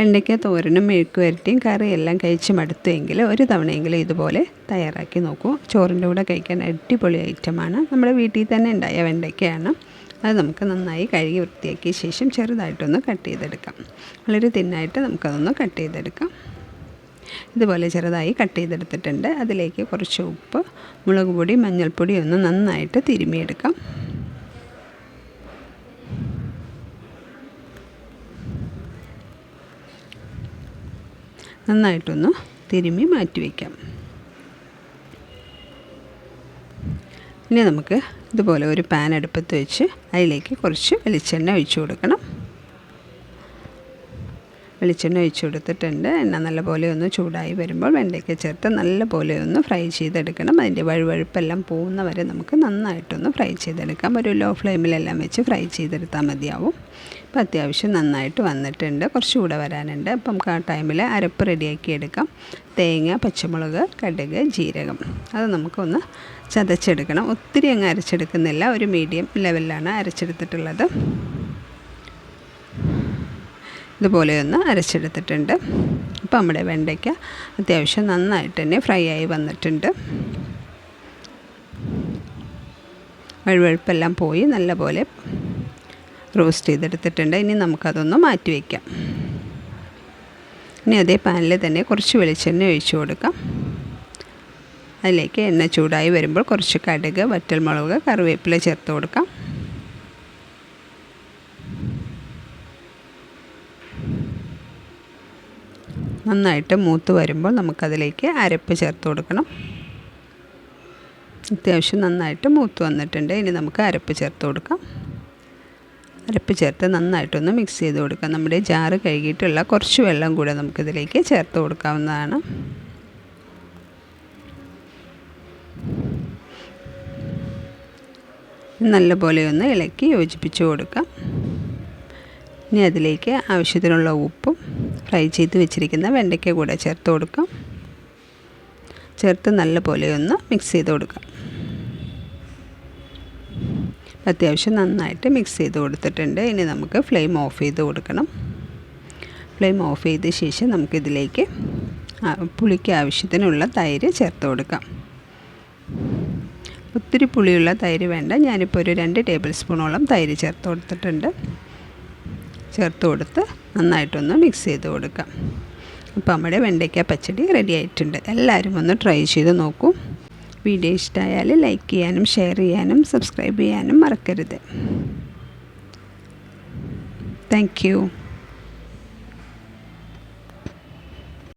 വെണ്ടയ്ക്ക തോരനും മെഴുക്ക് വരട്ടിയും കറിയെല്ലാം കഴിച്ച് മടുത്തുവെങ്കിൽ ഒരു തവണയെങ്കിലും ഇതുപോലെ തയ്യാറാക്കി നോക്കൂ. ചോറിന്റെ കൂടെ കഴിക്കാൻ അടിപൊളി ഐറ്റമാണ്. നമ്മുടെ വീട്ടിൽ തന്നെ ഉണ്ടായ വെണ്ടയ്ക്കയാണ്. അത് നമുക്ക് നന്നായി കഴുകി വൃത്തിയാക്കിയ ശേഷം ചെറുതായിട്ടൊന്ന് കട്ട് ചെയ്തെടുക്കാം. വളരെ തിന്നായിട്ട് നമുക്കതൊന്ന് കട്ട് ചെയ്തെടുക്കാം. ഇതുപോലെ ചെറുതായി കട്ട് ചെയ്തെടുത്തിട്ടുണ്ട്. അതിലേക്ക് കുറച്ച് ഉപ്പ് മുളക് പൊടി മഞ്ഞൾപ്പൊടി ഒന്ന് നന്നായിട്ട് തിരുമിയെടുക്കാം. നന്നായിട്ടൊന്ന് തിരുമ്മി മാറ്റി വയ്ക്കാം. ഇനി നമുക്ക് ഇതുപോലെ ഒരു പാൻ അടുപ്പത്ത് വെച്ച് അതിലേക്ക് കുറച്ച് വെളിച്ചെണ്ണ ഒഴിച്ചു കൊടുക്കണം. വെളിച്ചെണ്ണ ഒഴിച്ചു കൊടുത്തിട്ടുണ്ട്. എണ്ണ നല്ലപോലെ ഒന്ന് ചൂടായി വരുമ്പോൾ വെണ്ടയ്ക്ക ചേർത്ത് നല്ലപോലെ ഒന്ന് ഫ്രൈ ചെയ്തെടുക്കണം. അതിന്റെ വഴുവഴുപ്പെല്ലാം പോകുന്ന വരെ നമുക്ക് നന്നായിട്ടൊന്ന് ഫ്രൈ ചെയ്തെടുക്കാം. ഒരു ലോ ഫ്ലെയിമിലെല്ലാം വെച്ച് ഫ്രൈ ചെയ്തെടുത്താൽ മതിയാവും. അപ്പോൾ അത്യാവശ്യം നന്നായിട്ട് വന്നിട്ടുണ്ട്. കുറച്ചുകൂടെ വരാനുണ്ട്. അപ്പം നമുക്ക് ആ ടൈമിൽ അരപ്പ് റെഡിയാക്കി എടുക്കാം. തേങ്ങ പച്ചമുളക് കടുക് ജീരകം. അത് നമുക്കൊന്ന് ചതച്ചെടുക്കണം. ഒത്തിരി അങ്ങ് അരച്ചെടുക്കുന്നില്ല. ഒരു മീഡിയം ലെവലിലാണ് അരച്ചെടുത്തിട്ടുള്ളത്. ഇതുപോലെ ഒന്ന് അരച്ചെടുത്തിട്ടുണ്ട്. അപ്പോൾ നമ്മുടെ വെണ്ടയ്ക്ക അത്യാവശ്യം നന്നായിട്ട് തന്നെ ഫ്രൈ ആയി വന്നിട്ടുണ്ട്. വഴുവഴുപ്പെല്ലാം പോയി നല്ലപോലെ റോസ്റ്റ് ചെയ്തെടുത്തിട്ടുണ്ട്. ഇനി നമുക്കതൊന്ന് മാറ്റി വയ്ക്കാം ഇനി അതേ പാനിൽ തന്നെ കുറച്ച് വെളിച്ചെണ്ണ ഒഴിച്ചു കൊടുക്കാം. അതിലേക്ക് എണ്ണ ചൂടായി വരുമ്പോൾ കുറച്ച് കടുക് വറ്റൽമുളക് കറിവേപ്പില ചേർത്ത് കൊടുക്കാം. നന്നായിട്ട് മൂത്ത് വരുമ്പോൾ നമുക്കതിലേക്ക് അരപ്പ് ചേർത്ത് കൊടുക്കണം. അത്യാവശ്യം നന്നായിട്ട് മൂത്ത് വന്നിട്ടുണ്ട്. ഇനി നമുക്ക് അരപ്പ് ചേർത്ത് കൊടുക്കാം. അരപ്പ് ചേർത്ത് നന്നായിട്ടൊന്ന് മിക്സ് ചെയ്ത് കൊടുക്കാം. നമ്മുടെ ജാറ് കഴുകിയിട്ടുള്ള കുറച്ച് വെള്ളം കൂടെ നമുക്കിതിലേക്ക് ചേർത്ത് കൊടുക്കാവുന്നതാണ്. നല്ലപോലെ ഒന്ന് ഇളക്കി യോജിപ്പിച്ച് കൊടുക്കാം. ഇനി അതിലേക്ക് ആവശ്യത്തിനുള്ള ഉപ്പും ഫ്രൈ ചെയ്ത് വെച്ചിരിക്കുന്ന വെണ്ടയ്ക്ക കൂടെ ചേർത്ത് കൊടുക്കാം. ചേർത്ത് നല്ലപോലെ ഒന്ന് മിക്സ് ചെയ്ത് കൊടുക്കാം. അത്യാവശ്യം നന്നായിട്ട് മിക്സ് ചെയ്ത് കൊടുത്തിട്ടുണ്ട്. ഇനി നമുക്ക് ഫ്ലെയിം ഓഫ് ചെയ്ത് കൊടുക്കണം. ഫ്ലെയിം ഓഫ് ചെയ്ത ശേഷം നമുക്കിതിലേക്ക് പുളിക്ക് ആവശ്യത്തിനുള്ള തൈര് ചേർത്ത് കൊടുക്കാം. ഒത്തിരി പുളിയുള്ള തൈര് വേണ്ട. ഞാനിപ്പോൾ ഒരു രണ്ട് ടേബിൾ സ്പൂണോളം തൈര് ചേർത്ത് കൊടുത്തിട്ടുണ്ട്. ചേർത്ത് കൊടുത്ത് നന്നായിട്ടൊന്ന് മിക്സ് ചെയ്ത് കൊടുക്കാം. അപ്പോൾ നമ്മുടെ വെണ്ടയ്ക്ക പച്ചടി റെഡി ആയിട്ടുണ്ട്. എല്ലാവരും ഒന്ന് ട്രൈ ചെയ്ത് നോക്കൂ. വീഡിയോ ഇഷ്ടമായാൽ ലൈക്ക് ചെയ്യാനും ഷെയർ ചെയ്യാനും സബ്സ്ക്രൈബ് ചെയ്യാനും മറക്കരുത്. താങ്ക്